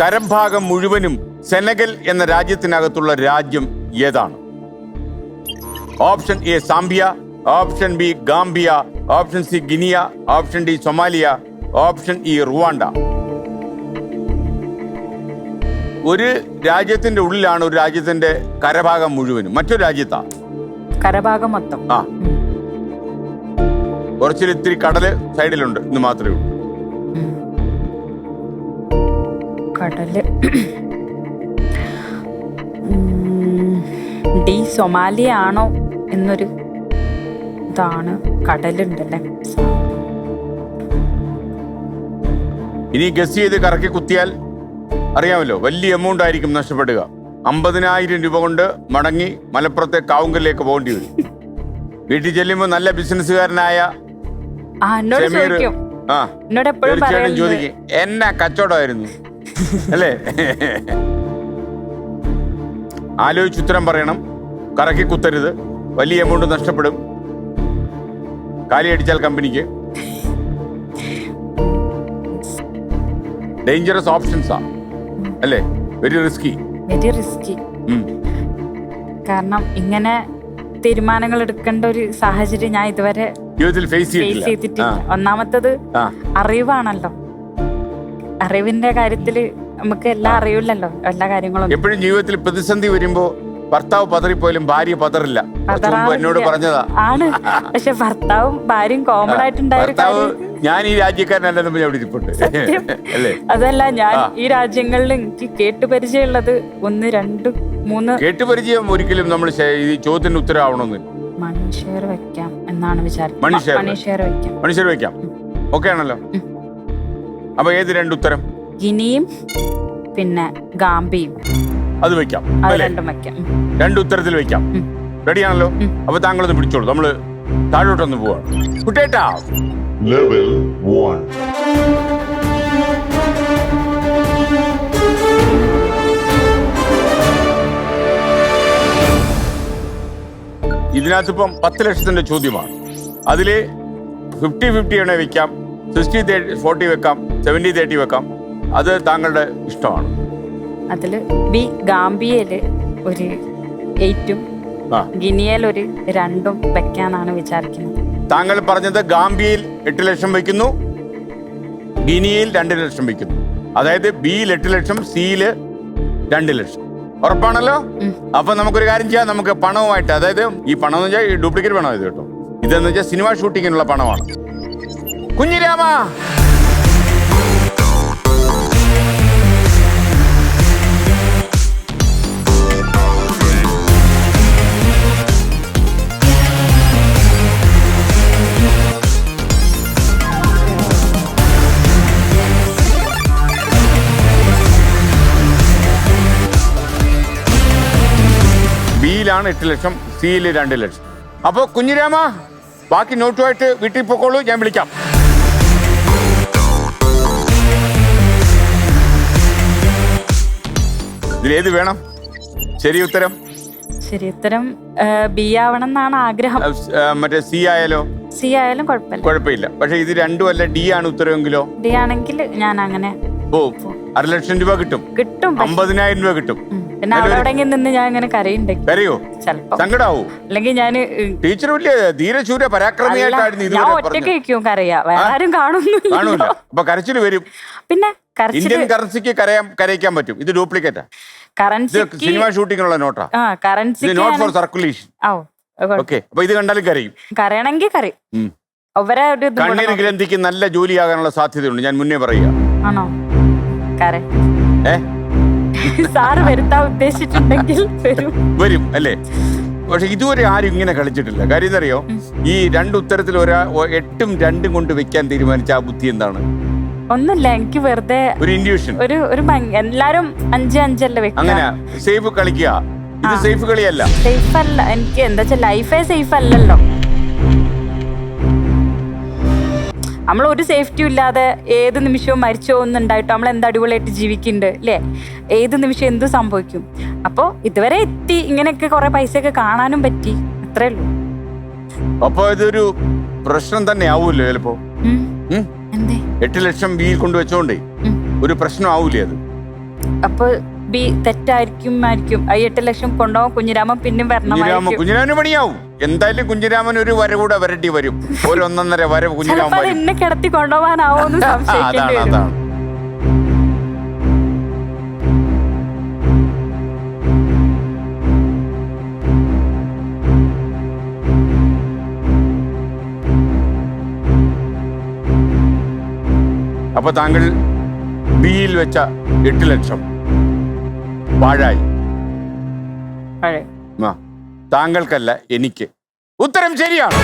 കരഭാഗം മുഴുവനും സെനഗൽ എന്ന രാജ്യത്തിനകത്തുള്ള രാജ്യം ഏതാണ്? Option A Zambia option B Gambia option C Guinea option D Somalia option E Rwanda. ഒരു രാജ്യത്തിന്റെ ഉള്ളിലാണ് ഒരു രാജ്യത്തിന്റെ കരഭാഗം മുഴുവനും. മറ്റൊരു രാജ്യത്താ? കരഭാഗം മൊത്തം. ആ. കുറച്ചിൽ ഇത്തിരി കടൽ സൈഡിലുണ്ട് ഇന്ന് മാത്രമേ ഉള്ളൂ. ഉം, ഡി സൊമാലിയ ആണോ എന്നൊരു ഇതാണ്. കടലുണ്ടല്ലേ? ഇനി ഗസ് ചെയ്ത് കറക്കി കുത്തിയാൽ അറിയാമല്ലോ വലിയ എമൗണ്ട് ആയിരിക്കും നഷ്ടപ്പെടുക. അമ്പതിനായിരം രൂപ കൊണ്ട് മടങ്ങി മലപ്പുറത്തെ കാവുങ്കലിലേക്ക് പോകേണ്ടി വരും. വീട്ടിൽ ചെല്ലുമ്പോൾ നല്ല ബിസിനസ്സുകാരനായ എന്നോട് എപ്പോഴും ചോദിക്കും എന്നാ കച്ചവടമായിരുന്നു? അല്ലേ? ആലോചിച്ച് ഉത്തരം പറയണം. കറക്കി കുത്തരുത്. വലിയ എമൗണ്ട് നഷ്ടപ്പെടും. കാലി അടിച്ചാൽ കമ്പനിക്ക്. ഡേഞ്ചറസ് ഓപ്ഷൻസാ അല്ലേ? വെരി റിസ്കി വെരി റിസ്കി കാരണം ഇങ്ങനെ തീരുമാനങ്ങൾ എടുക്കേണ്ട ഒരു സാഹചര്യം ഞാൻ ഇതുവരെ ജീവിതത്തിൽ ഫേസ് ചെയ്തിട്ടില്ല. ഒന്നാമത്തത് അറിവാണല്ലോ. അറിവിന്റെ കാര്യത്തിൽ നമുക്ക് എല്ലാം അറിയില്ലല്ലോ എല്ലാ കാര്യങ്ങളും. എപ്പോഴും ജീവിതത്തിൽ പ്രതിസന്ധി വരുമ്പോ ഭർത്താവ് പതറിപ്പോയാലും ഭാര്യ പതറില്ല. എന്നോട് പറഞ്ഞതാ. ആണ്. പക്ഷെ ഭർത്താവും ഭാര്യയും കോമൺ ആയിട്ടുണ്ടായിരുന്നു ഭർത്താവ് ഞാൻ ഈ രാജ്യക്കാരനല്ലെന്ന് പറഞ്ഞിട്ട് അവിടെ ഇരിപ്പുണ്ട്. അല്ലേ? അതല്ല ഞാൻ ഈ രാജ്യങ്ങളിൽ എനിക്ക് കേട്ടുപരിചയമുള്ളത് ഒന്ന് രണ്ട് മൂന്ന്. കേട്ടുപരിചയം ഒരിക്കലും നമ്മൾ ഈ ചോദ്യത്തിന് ഉത്തരവാവണമെന്നില്ല. മണിഷേർ വെക്കാം എന്നാണ് വിചാരിക്കുന്നത് മണിഷേർ വെക്കാം മണിഷേർ വെക്കാം ഓക്കെ ആണല്ലോ. അപ്പൊ ഏത് രണ്ട് ഉത്തരം? ഗിനിയും പിന്നെ ഗാംബിയും. അത് വെക്കാം അത് അല്ലേ? രണ്ടും വെക്കാം. രണ്ട് ഉത്തരത്തിൽ വെക്കാം. റെഡിയാണല്ലോ. അപ്പൊ താങ്കളൊന്ന് പിടിച്ചോളൂ. നമ്മൾ താഴോട്ടൊന്ന് പോവാ. കുട്ടേട്ടാ! ലെവൽ 1. ഇതിനകത്ത് ഇപ്പം പത്ത് ലക്ഷത്തിന്റെ ചോദ്യമാണ്. അതിൽ ഫിഫ്റ്റി ഫിഫ്റ്റി ആണേ വെക്കാം. സിക്സ്റ്റി തേർട്ടി ഫോർട്ടി വെക്കാം സെവന്റി തേർട്ടി വെക്കാം. അത് താങ്കളുടെ ഇഷ്ടമാണ്. അതിൽ ബി ഗാംബിയയിൽ ഒരു എയ്റ്റും ഗിനിയയിൽ ഒരു രണ്ടും വെക്കാനാണ് വിചാരിക്കുന്നത്. താങ്കൾ പറഞ്ഞത് ഗാംബിയയിൽ എട്ട് ലക്ഷം വയ്ക്കുന്നു ഗിനിയയിൽ രണ്ട് ലക്ഷം വയ്ക്കുന്നു. അതായത് ബിയിൽ എട്ട് ലക്ഷം സിയിൽ രണ്ട് ലക്ഷം. ഉറപ്പാണല്ലോ. അപ്പൊ നമുക്കൊരു കാര്യം ചെയ്യാം നമുക്ക് പണവുമായിട്ട് അതായത് ഈ പണം എന്ന് വെച്ചാൽ ഡ്യൂപ്ലിക്കേറ്റ് പണം ഇത് കേട്ടോ. ഇതെന്ന് വെച്ചാൽ സിനിമ ഷൂട്ടിങ്ങിനുള്ള പണമാണ്. കുഞ്ഞിരാമ. ബിയിലാണ് എട്ട് ലക്ഷം സിയിൽ രണ്ട് ലക്ഷം. അപ്പോ കുഞ്ഞിരാമ ബാക്കി നോട്ടുമായിട്ട് വീട്ടിൽ പോക്കോളൂ ഞാൻ വിളിക്കാം. ഇതിലേത് വേണം? ശരി ഉത്തരം. ശരി ഉത്തരം ബി ആവണം എന്നാണ് ആഗ്രഹം. മറ്റേ സി ആയാലോ? സി ആയാലും കുഴപ്പമില്ല. കുഴപ്പമില്ല. പക്ഷെ ഇത് രണ്ടും അല്ല ഡി ആണ് ഉത്തരവെങ്കിലോ ഡി ആണെങ്കിൽ ഞാൻ അങ്ങനെ ഓ അര ലക്ഷം രൂപ കിട്ടും. കിട്ടും അമ്പതിനായിരം രൂപ കിട്ടും. പിന്നെ അവിടെ എവിടെയെങ്കിലും നിന്ന് ഞാൻ ഇങ്ങനെ കരയുണ്ടെങ്കിൽ കരയോ? ചെലപ്പോ. സങ്കടാവൂ? അല്ലെങ്കിൽ ഞാൻ ടീച്ചർ വലിയ ധീരശൂര പരാക്രമിയായിട്ടായിരുന്നു ഞാൻ ഒറ്റയ്ക്ക് ഇരിക്കും കരയാ. വേറെ ആരും കാണുന്നില്ല കാണൂല. അപ്പൊ കരച്ചിൽ വരും. പിന്നെ ഇന്ത്യൻ കറൻസിക്ക് കരയാൻ കരയിക്കാൻ പറ്റും. ഇത് ഡ്യൂപ്ലിക്കേറ്റാ. ഇത് കറൻസിക്ക് സിനിമ ഷൂട്ടിങ്ങിനുള്ള നോട്ടാ. ആ ഇത് കറൻസിക്ക് നോട്ട് ഫോർ സർക്കുലേഷൻ ഓ അത് ഓക്കെ അപ്പൊ ഇത് കണ്ടാലും കരയും. കരയണമെങ്കിൽ കരയും. ഉം. അവരെ ഒരു ഇത് കണ്ണീർ. ഗ്രന്ഥിക്ക് നല്ല ജോലിയാകാനുള്ള സാധ്യതയുണ്ട്. ഞാൻ മുന്നേ പറയുക ആണോ? കര ഏ? സാറ് വരുത്താൻ ഉദ്ദേശിച്ചിട്ടുണ്ടെങ്കിൽ വരും. വരും അല്ലേ? പക്ഷെ ഇതുവരെ ആരും ഇങ്ങനെ കളിച്ചിട്ടില്ല. കാര്യം എന്നറിയോ ഈ രണ്ട് ഉത്തരത്തിൽ ഒരാ എട്ടും രണ്ടും കൊണ്ട് വെക്കാൻ തീരുമാനിച്ച ആ ബുദ്ധി എന്താണ്? ഒന്നുമില്ല എനിക്ക് വെറുതെ ഒരു ഇൻഡ്യൂഷൻ ഒരു ഒരു എല്ലാരും അഞ്ച് അഞ്ചല്ലേ അങ്ങനെ. വെക്കുക സേഫ് കളിക്കുക. ഇത് സേഫ് കളിയല്ല. സേഫ് അല്ല. എനിക്ക് എന്താ വെച്ചാൽ ലൈഫേ സേഫ് അല്ലല്ലോ. നമ്മൾ ഒരു സേഫ്റ്റിയും ഇല്ലാതെ ഏത് നിമിഷവും മരിച്ചോ എന്നുണ്ടായിട്ടോ നമ്മൾ എന്ത് അടിപൊളിയായിട്ട് ജീവിക്കുന്നുണ്ട് അല്ലേ ഏത് നിമിഷം എന്ത് സംഭവിക്കും? അപ്പോൾ ഇതുവരെ എത്തി ഇങ്ങനെയൊക്കെ കുറെ പൈസയൊക്കെ കാണാനും പറ്റി അത്രേ ഉള്ളൂ. അപ്പൊ ഇതൊരു പ്രശ്നം തന്നെ ആവൂല്ലോ ചിലപ്പോ എട്ട് ലക്ഷം ബിയിൽ കൊണ്ടുവച്ചോണ്ടേ ഒരു പ്രശ്നം ആവൂലേ അത്? അപ്പൊ ബി തെറ്റായിരിക്കും ആയിരിക്കും. ആ എട്ട് ലക്ഷം കൊണ്ടോ കുഞ്ഞിരാമൻ പിന്നും കുഞ്ഞിരാമൻ വരണമായിരിക്കും കുഞ്ഞിരാമന് പണിയാവും. എന്തായാലും കുഞ്ഞിരാമൻ ഒരു വര കൂടെ വരട്ടി വരും. ഒരു ഒന്നൊന്നര വര കുഞ്ഞിരാമൻ ചിലപ്പോ അത് വരും. എന്നെ കിടത്തി കൊണ്ടുപോകാനാവോന്ന് ആ, സംശയിക്കേണ്ടി അതാണ്. വരും. അതാണ് അപ്പൊ താങ്കൾ ബിയിൽ വെച്ച എട്ട് ലക്ഷം. ആ, താങ്കൾക്കല്ല എനിക്ക്. ഉത്തരം ശരിയാണ്.